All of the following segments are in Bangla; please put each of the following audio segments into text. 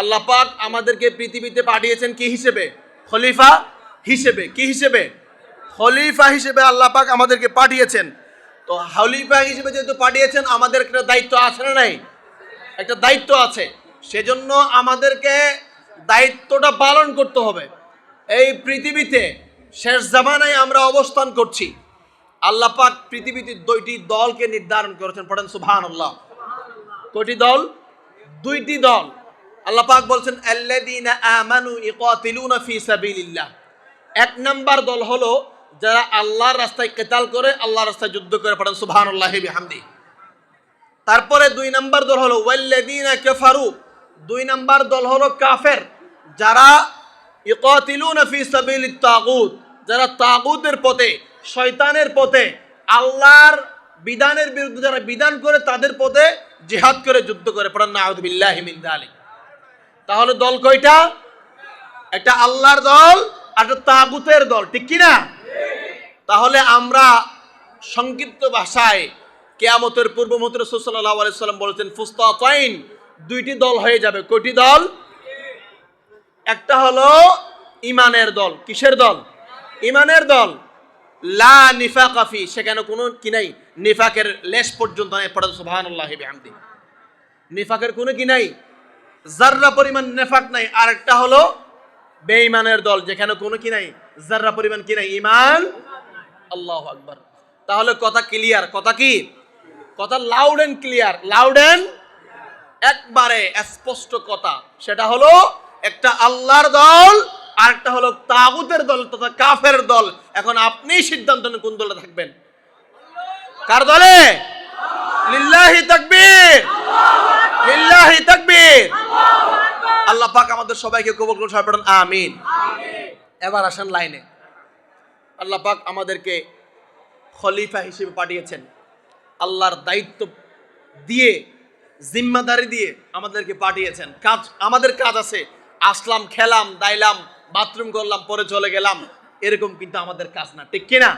আল্লাহ পাক আমাদেরকে পৃথিবীতে পাঠিয়েছেন কি হিসেবে? খলিফা হিসেবে। কি হিসেবে? খলিফা হিসেবে আল্লাহ পাক আমাদেরকে পাঠিয়েছেন। তো খলিফা হিসেবে যেহেতু পাঠিয়েছেন, আমাদের একটা দায়িত্ব আছে না নাই? একটা দায়িত্ব আছে। সেজন্য আমাদেরকে দায়িত্বটা পালন করতে হবে। এই পৃথিবীতে শেষ জামানায় আমরা অবস্থান করছি। আল্লাহ পাক পৃথিবীতে দুইটি দলকে নির্ধারণ করেছেন। পড়েন সুবহান আল্লাহ কয়টি দল? দুইটি দল। আল্লাহ পাক বলছেন, আল্লাযীনা আমানু ইকাতিলুনা ফি সাবিলিল্লাহ। এক নাম্বার দল হলো যারা আল্লাহর রাস্তায় কেতাল করে, আল্লাহর রাস্তায় যুদ্ধ করে পড়েন সুবহানাল্লাহি বিহামদি। তারপরে দুই নাম্বার দল হলো, ওয়াল্লাযীনা কাফারু। দুই নাম্বার দল হলো কাফের, যারা ইকাতিলুনা ফি সাবিলিত তাগুত, যারা তাগুতের পথে, শয়তানের পথে, আল্লাহর বিধানের বিরুদ্ধে যারা বিধান করে, তাদের পথে জিহাদ করে, যুদ্ধ করে। পড়েন নাউযু বিল্লাহি মিন যালিক। তাহলে দল কয়টা? একটা আল্লাহর দল, আর একটা তাগুতের দল, ঠিক কি না? তাহলে আমরা সংক্ষিপ্ত ভাষায় কেয়ামতের পূর্ব মন্ত্রী সাল্লাহ আলাইসাল্লাম বলেছেন ফুস্তাইন দুইটি দল হয়ে যাবে। কয়টি দল? একটা হলো ইমানের দল। কিসের দল? ইমানের দল। লা নিফাকাফি সেখানে কোনো কি নাই, নিফাকের লেশ পর্যন্ত নাই। পড়া সুবহানাল্লাহি বিহামদি নিফাকের কোনো কি নাই? জাররা পরিমাণ নেফাক নাই আর একটা হলো বেঈমানের দল, যেখানে কোনো কি নাই জাররা পরিমাণ কি নাই ইমান আল্লাহ আকবার। তাহলে কথা ক্লিয়ার কথা কি? কথা loud and clear loud and একবারে স্পষ্ট কথা। সেটা হলো একটা আল্লাহর দল আর একটা হলো তাগুতের দল তথা কাফের দল। এখন আপনি সিদ্ধান্ত নেন কোন দলে থাকবেন। কার দলে? লিল্লাহি তাকবীর। লিল্লাহি তাকবীর। আল্লাহ পাক আমাদের সবাইকে কবুল করুন সবাই পড়ুন আমিন। এবার আসেন লাইনে। আল্লাহ পাক আমাদেরকে খলিফা হিসেবে পাঠিয়েছেন। আল্লাহর দায়িত্ব দিয়ে জিম্মাদারি দিয়ে আমাদেরকে পাঠিয়েছেন। কাজ আমাদের কাজ আছে আসলাম খেলাম দাইলাম বাথরুম করলাম পরে চলে গেলাম। এরকম কিন্তু আমাদের কাজ না ঠিক কিনা?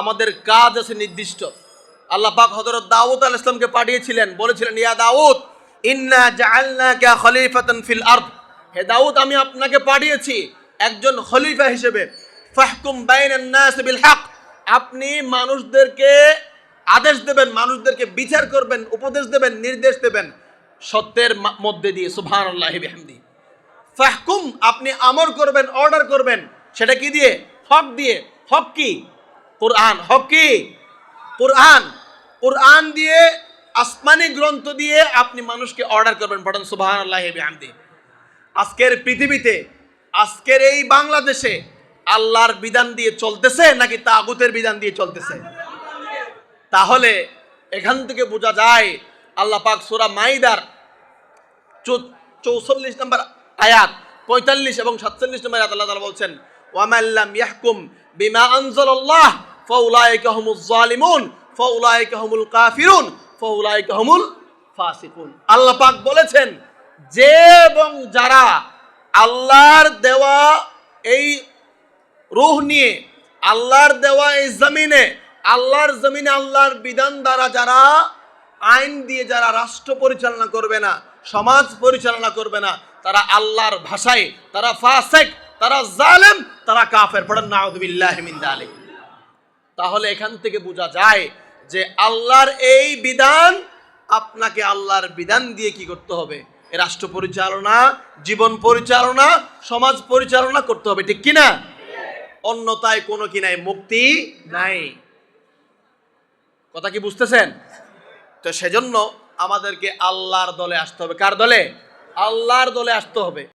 আমাদের কাজ আছে নির্দিষ্ট। আল্লাহ পাক হযরত দাউদ আলাইহিস ইসলামকে পাঠিয়েছিলেন বলেছিলেন ইয়া দাউদ ইন্না জাআলনাকা খলিফাতান ফিল আরদ। হে দাউদ, আমি আপনাকে পাঠিয়েছি একজন খলিফা হিসেবে। ফাহকুম বাইনান নাস বিল হক। আপনি মানুষদেরকে আদেশ দেবেন, মানুষদেরকে বিচার করবেন, উপদেশ দেবেন, নির্দেশ দেবেন সত্যের মধ্যে দিয়ে, সুবহানাল্লাহি বিহামদি। ফাহকুম আপনি আমর করবেন, অর্ডার করবেন, সেটা কি দিয়ে? হক দিয়ে। হক কি? কোরআন। হক কি? কোরআন। কোরআন দিয়ে আসমানি গ্রন্থ দিয়ে আপনি মানুষকে অর্ডার করবেন, পড়েন সুবাহান আল্লাহ বিহামদি। আজকের পৃথিবীতে, আজকের এই বাংলাদেশে আল্লাহর বিধান দিয়ে চলতেছে নাকি তাগুতের বিধান দিয়ে চলতেছে? তাহলে এখান থেকে বোঝা যায়, আল্লাহ পাক সুরা মাইদার চৌচল্লিশ নম্বর আয়াত, পঁয়তাল্লিশ এবং সাতচল্লিশ নম্বর আয়াত আল্লাহ তাআলা বলছেন ওয়ামাল্লাম ইয়াহকুম বিমা আনজালাল্লাহ, ফাউলাইকা হুমুজ জালিমুন, ফাউলাইকা হুমুল কাফিরুন। হুমুল ফাসিকুন। আল্লাহ পাক বলেছেন, যে এবং যারা আল্লাহর দেওয়া এই রুহ নিয়ে, আল্লাহর দেওয়া এই জমিনে, আল্লাহর জমিনে আল্লাহর বিধান দ্বারা যারা আইন দিয়ে যারা রাষ্ট্র পরিচালনা করবে না, সমাজ পরিচালনা করবে না, তারা আল্লাহর ভাষায়, তারা ফাসেক, তারা জালেম, তারা কাফের। পড়েন যালিক তাহলে এখান থেকে বোঝা যায় যে আল্লাহর এই বিধান, আপনাকে আল্লাহর বিধান দিয়ে কি করতে হবে? রাষ্ট্র পরিচালনা, জীবন পরিচালনা, সমাজ পরিচালনা করতে হবে, ঠিক কিনা? অন্যতায় কোনো কি নাই, মুক্তি নাই। কথা কি বুঝতেছেন? তো সেজন্য আমাদেরকে আল্লাহর দলে আসতে হবে। কার দলে? আল্লাহর দলে আসতে হবে।